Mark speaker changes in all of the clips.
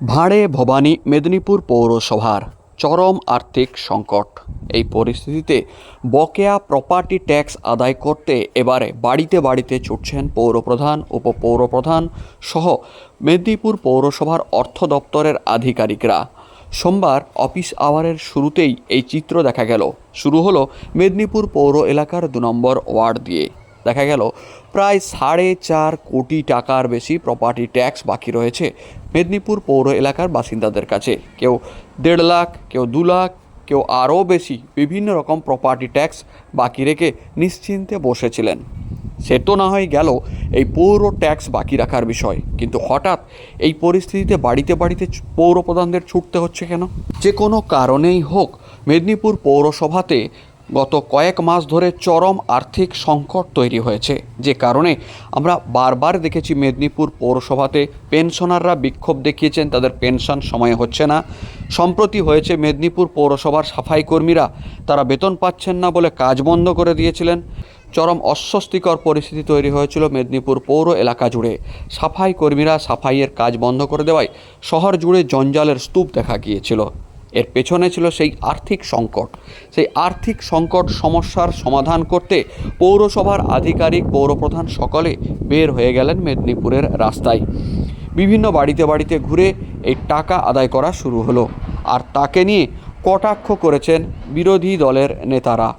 Speaker 1: ভাঁড়ে, ভবানী, মেদিনীপুর পৌরসভার চরম আর্থিক সংকট। এই পরিস্থিতিতে বকেয়া প্রপার্টি ট্যাক্স আদায় করতে এবারে বাড়িতে বাড়িতে ছুটছেন পৌরপ্রধান, উপপৌরপ্রধান সহ মেদিনীপুর পৌরসভার অর্থ দপ্তরের আধিকারিকরা। সোমবার অফিস আওয়ারের শুরুতেই এই চিত্র দেখা গেল। শুরু হলো মেদিনীপুর পৌর এলাকার দু নম্বর ওয়ার্ড দিয়ে। দেখা গেল। প্রায় সাড়ে চার কোটি টাকার বেশি প্রপার্টি ট্যাক্স বাকি রয়েছে মেদিনীপুর পৌর এলাকার বাসিন্দাদের কাছে। কেউ দেড় লাখ, কেউ দু লাখ, কেউ আরও বেশি বিভিন্ন রকম প্রপার্টি ট্যাক্স বাকি রেখে নিশ্চিন্তে বসেছিলেন। সে তো না হয় গেল এই পৌর ট্যাক্স বাকি রাখার বিষয়। কিন্তু হঠাৎ এই পরিস্থিতিতে বাড়িতে বাড়িতে পৌর প্রধানদের ছুটতে হচ্ছে কেন? যে কোনো কারণেই হোক, মেদিনীপুর পৌরসভাতে গত কয়েক মাস ধরে চরম আর্থিক সংকট তৈরি হয়েছে। যে কারণে আমরা বারবার দেখেছি মেদিনীপুর পৌরসভাতে পেনশনাররা বিক্ষোভ দেখিয়েছেন, তাদের পেনশন সময়ে হচ্ছে না। সম্প্রতি হয়েছে মেদিনীপুর পৌরসভার সাফাই কর্মীরা, তারা বেতন পাচ্ছেন না বলে কাজ বন্ধ করে দিয়েছিলেন। চরম অস্বস্তিকর পরিস্থিতি তৈরি হয়েছিল মেদিনীপুর পৌর এলাকা জুড়ে। সাফাই কর্মীরা সাফাইয়ের কাজ বন্ধ করে দেওয়ায় শহর জুড়ে জঞ্জালের স্তূপ দেখা গিয়েছিল। এর পেছনে ছিল সেই আর্থিক সংকট। সেই আর্থিক সংকট সমস্যার সমাধান করতে পৌরসভার আধিকারিক, পৌরপ্রধান সকলে বের হয়ে গেলেন মেদিনীপুরের রাস্তায়। বিভিন্ন বাড়িতে বাড়িতে ঘুরে এই টাকা আদায় করা শুরু হলো। আর তাকে নিয়ে কটাক্ষ করেছেন বিরোধী দলের নেতারা।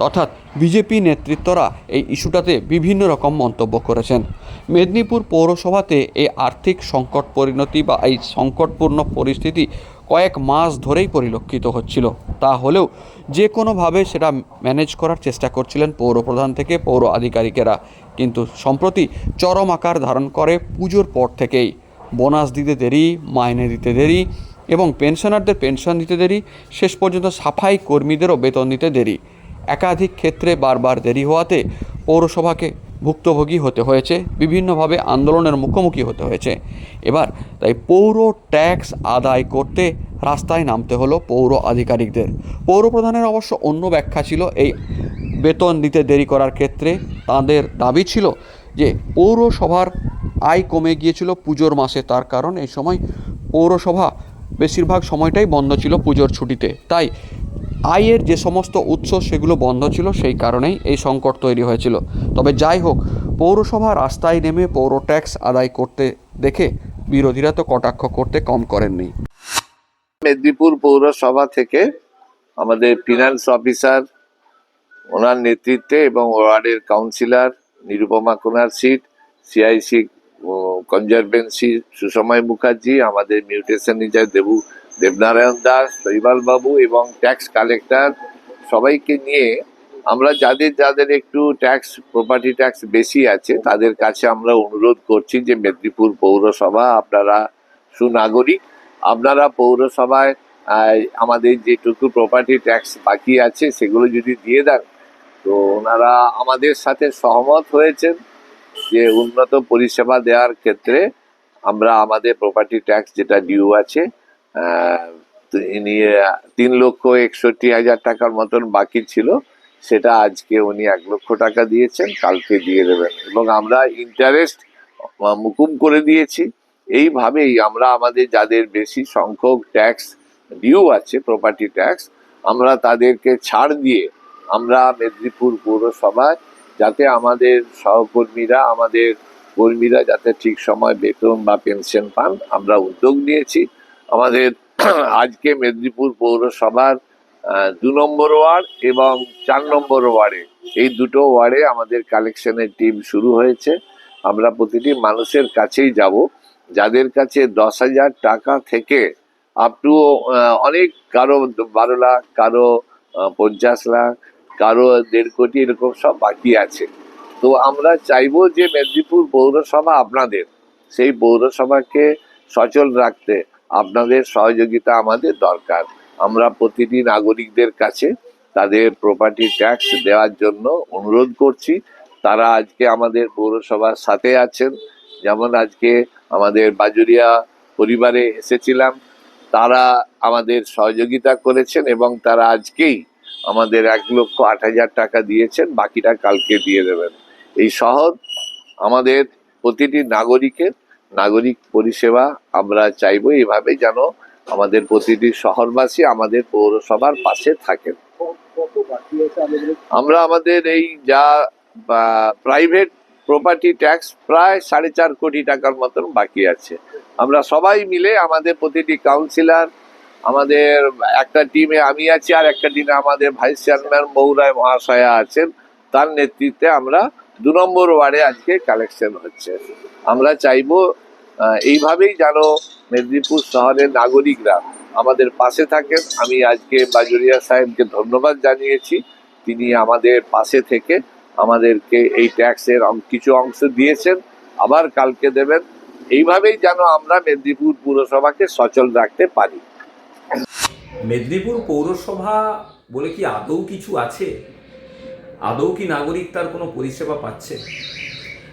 Speaker 1: অর্থাৎ বিজেপি নেতৃত্বরা এই ইস্যুটাতে বিভিন্ন রকম মন্তব্য করেছেন। মেদিনীপুর পৌরসভাতে এই আর্থিক সংকট পরিণতি বা এই সংকটপূর্ণ পরিস্থিতি কয়েক মাস ধরেই পরিলক্ষিত হচ্ছিল। তা হলেও যে কোনোভাবে সেটা ম্যানেজ করার চেষ্টা করছিলেন পৌরপ্রধান থেকে পৌর আধিকারিকেরা। কিন্তু সম্প্রতি চরম আকার ধারণ করে পুজোর পর থেকেই। বোনাস দিতে দেরি, মাইনে দিতে দেরি এবং পেনশনারদের পেনশন দিতে দেরি, শেষ পর্যন্ত সাফাই কর্মীদেরও বেতন দিতে দেরি। একাধিক ক্ষেত্রে বারবার দেরি হওয়াতে পৌরসভাকে ভুক্তভোগী হতে হয়েছে, বিভিন্নভাবে আন্দোলনের মুখোমুখি হতে হয়েছে। এবার তাই পৌর ট্যাক্স আদায় করতে রাস্তায় নামতে হলো পৌর আধিকারিকদের। পৌর প্রধানের অবশ্য অন্য ব্যাখ্যা ছিল, এই বেতন দিতে দেরি করার ক্ষেত্রে তাদের দাবি ছিল যে, পৌরসভার আয় কমে গিয়েছিল পুজোর মাসে, তার কারণ এই সময় পৌরসভা বেশিরভাগ সময়টাই বন্ধ ছিল পুজোর ছুটিতে। তাই আয়ের যে সমস্ত উৎস সেগুলো বন্ধ ছিল, সেই কারণেই এই সংকট তৈরি হয়েছিল। তবে যাই হোক, পৌরসভা রাস্তায় নেমে পৌর ট্যাক্স আদায় করতে দেখে বিরোধীরা তো কটাক্ষ করতে কম করেননি।
Speaker 2: মেদিনীপুর পৌরসভা থেকে আমাদের ফিনান্স অফিসার ওনার নেতৃত্বে এবং ওয়ার্ডের কাউন্সিলর নিরুপমা কুনার সিট সিআইসি কনজারভেন্সি সুসময় মুখার্জি, আমাদের mutation in charge Debu, Debnarayan Das, Shaibal babu এবং ট্যাক্স কালেক্টর সবাইকে নিয়ে আমরা যাদের যাদের একটু ট্যাক্স প্রপার্টি ট্যাক্স বেশি আছে, তাদের কাছে আমরা অনুরোধ করছি যে মেদিনীপুর পৌরসভা আপনারা সুনাগরিক আপনারা পৌরসভায় আমাদের যেটুকু প্রপার্টি ট্যাক্স বাকি আছে, সেগুলো যদি দিয়ে দেন, তো ওনারা আমাদের সাথে সহমত হয়েছেন যে উন্নত পরিষেবা দেওয়ার ক্ষেত্রে আমরা আমাদের প্রপার্টি ট্যাক্স যেটা ডিউ আছে তিন লক্ষ একষট্টি হাজার টাকার মতন বাকি ছিল, সেটা আজকে উনি এক লক্ষ টাকা দিয়েছেন, কালকে দিয়ে দেবেন। এবং আমরা ইন্টারেস্ট মুকুম করে দিয়েছি। এইভাবেই আমরা আমাদের যাদের বেশি সংখ্যক ট্যাক্স ডিউ আছে প্রপার্টি ট্যাক্স আমরা তাদেরকে ছাড় দিয়ে আমরা মেদিনীপুর পৌরসভায় যাতে আমাদের সহকর্মীরা, আমাদের কর্মীরা যাতে ঠিক সময় বেতন বা পেনশন পান, আমরা উদ্যোগ নিয়েছি। আমাদের আজকে মেদিনীপুর পৌরসভার দু নম্বর ওয়ার্ড এবং চার নম্বর ওয়ার্ডে এই দুটো ওয়ার্ডে আমাদের কালেকশনের টিম শুরু হয়েছে। আমরা প্রতিটি মানুষের কাছেই যাব। যাদের কাছে দশ হাজার টাকা থেকে আপ টু অনেক কারও বারো লাখ, কারও পঞ্চাশ লাখ, কারও দেড় কোটি এরকম সব বাকি আছে। তো আমরা চাইব যে মেদিনীপুর পৌরসভা আপনাদের, সেই পৌরসভাকে সচল রাখতে আপনাদের সহযোগিতা আমাদের দরকার। আমরা প্রতিটি নাগরিকদের কাছে তাদের প্রপার্টি ট্যাক্স দেওয়ার জন্য অনুরোধ করছি। তারা আজকে আমাদের পৌরসভার সাথে আছেন। যেমন আজকে আমাদের বাজুরিয়া পরিবারে এসেছিলাম, তারা আমাদের সহযোগিতা করেছেন এবং তারা আজকেই আমাদের এক লক্ষ আট হাজার টাকা দিয়েছেন, বাকিটা কালকে দিয়ে দেবেন। এই শহর আমাদের প্রতিটি নাগরিকের নাগরিক পরিষেবা, আমরা চাইব এইভাবে যেন আমাদের প্রতিটি শহরবাসী আমাদের পৌরসভার পাশে থাকেন। আমরা আমাদের এই যা প্রাইভেট প্রপার্টি ট্যাক্স প্রায় সাড়ে চার কোটি টাকার মতন বাকি আছে। আমরা সবাই মিলে আমাদের প্রতিটি কাউন্সিলর আমাদের একটা টিমে আমি আছি আর একটা টিমে আমাদের ভাইস চেয়ারম্যান মৌরায় মহাশয়া আছেন। তার নেতৃত্বে আমরা দু নম্বর ওয়ার্ডে আজকে কালেকশন হচ্ছে। আমরা চাইব এইভাবেই যেন মেদিনীপুর শহরের নাগরিকরা আমাদের পাশে থাকেন। আমি আজকে বাজুরিয়া সাহেবকে ধন্যবাদ জানিয়েছি। তিনি আমাদের পাশে থেকে আমাদেরকে এই ট্যাক্সের কিছু অংশ দিয়েছেন, আবার কালকে দেবেন। এইভাবেই যেন আমরা মেদিনীপুর পুরসভাকে সচল রাখতে পারি।
Speaker 3: মেদিনীপুর পৌরসভা বলে কি আদৌ কিছু আছে? আদৌ কি নাগরিক তার কোনো পরিষেবা পাচ্ছে?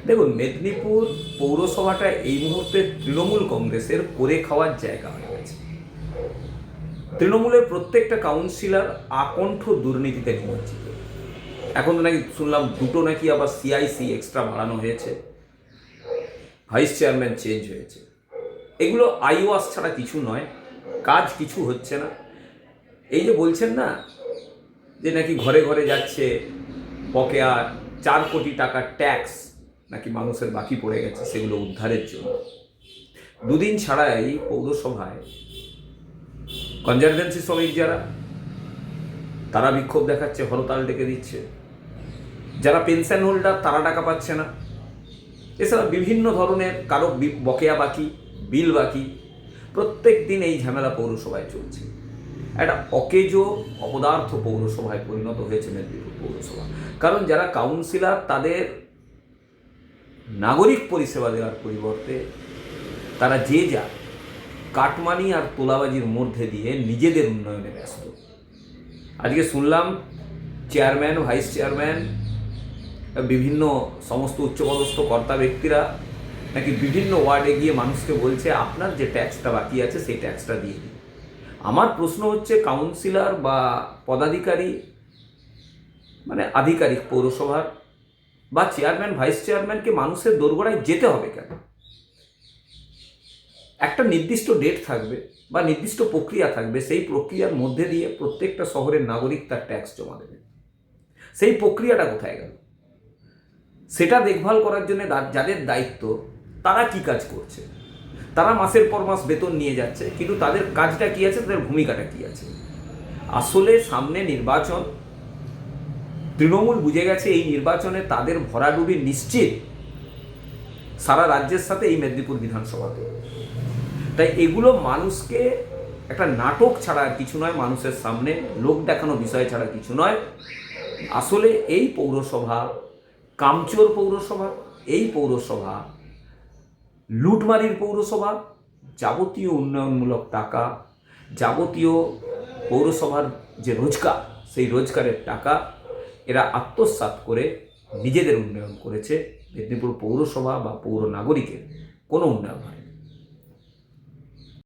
Speaker 3: দেখুন, মেদিনীপুর পৌরসভাটা এই মুহূর্তে তৃণমূল কংগ্রেসের করে খাওয়ার জায়গা হয়ে গেছে। তৃণমূলের প্রত্যেকটা কাউন্সিলর আকণ্ঠ দুর্নীতিতে নিমজ্জিত। এখন তো নাকি শুনলাম দুটো নাকি আবার সিআইসি এক্সট্রা বাড়ানো হয়েছে। ভাইস চেয়ারম্যান চেঞ্জ হয়েছে। এগুলো আইওয়াস ছাড়া কিছু নয়, কাজ কিছু হচ্ছে না। এই যে বলছেন না, যে নাকি ঘরে ঘরে যাচ্ছে বকেয়া চার কোটি টাকার ট্যাক্স নাকি মানুষের বাকি পড়ে গেছে সেগুলো উদ্ধারের জন্য। দুদিন ছাড়াই পৌরসভায় কনজারভেন্সি শ্রমিক যারা, তারা বিক্ষোভ দেখাচ্ছে, হরতাল ডেকে দিচ্ছে। যারা পেনশন হোল্ডার, তারা টাকা পাচ্ছে না। এছাড়া বিভিন্ন ধরনের কারও বকেয়া বাকি, বিল বাকি, প্রত্যেক দিন এই ঝামেলা পৌরসভায় চলছে। একটা অকেজো অপদার্থ পৌরসভায় পরিণত হয়েছে মেদিনীপুর পৌরসভা। কারণ যারা কাউন্সিলর, তাদের নাগরিক পরিষেবা দেওয়ার পরিবর্তে তারা যে যা কাটমানি আর তোলাবাজির মধ্যে দিয়ে নিজেদের উন্নয়নে ব্যস্ত। আজকে শুনলাম, চেয়ারম্যান, ভাইস চেয়ারম্যান বিভিন্ন সমস্ত উচ্চপদস্থ কর্তা ব্যক্তিরা নাকি বিভিন্ন ওয়ার্ডে গিয়ে মানুষকে বলছে, আপনার যে ট্যাক্সটা বাকি আছে, সেই ট্যাক্সটা দিয়ে দিন। আমার প্রশ্ন হচ্ছে, কাউন্সিলর বা পদাধিকারী মানে আধিকারিক পৌরসভার বা চেয়ারম্যান, ভাইস চেয়ারম্যানকে মানুষের দোরগোড়ায় যেতে হবে কেন? একটা নির্দিষ্ট ডেট থাকবে বা নির্দিষ্ট প্রক্রিয়া থাকবে, সেই প্রক্রিয়ার মধ্যে দিয়ে প্রত্যেকটা শহরের নাগরিক তার ট্যাক্স জমা দেবে। সেই প্রক্রিয়াটা কোথায় গেল? সেটা দেখভাল করার জন্য যাদের দায়িত্ব, তারা কি কাজ করছে? তারা মাসের পর মাস বেতন নিয়ে যাচ্ছে, কিন্তু তাদের কাজটা কি আছে, তাদের ভূমিকাটা কি আছে? আসলে সামনে নির্বাচন, তৃণমূল বুঝে গেছে এই নির্বাচনে তাদের ভরাডুবি নিশ্চিত সারা রাজ্যের সাথে এই মেদিনীপুর বিধানসভাতে। তাই এগুলো মানুষকে একটা নাটক ছাড়া আর কিছু নয়, মানুষের সামনে লোক দেখানো বিষয় ছাড়া কিছু নয়। আসলে এই পৌরসভা কামচোর পৌরসভা, এই পৌরসভা, লুটমারির পৌরসভা, যাবতীয় উন্নয়নমূলক টাকা, যাবতীয় পৌরসভার যে রোজগার, সেই রোজগারের টাকা এরা আত্মসাত করে নিজেদের উন্নয়ন করেছে মেদিনীপুর পৌরসভা বা পৌর নাগরিকের কোনো উন্নয়ন হয়নি।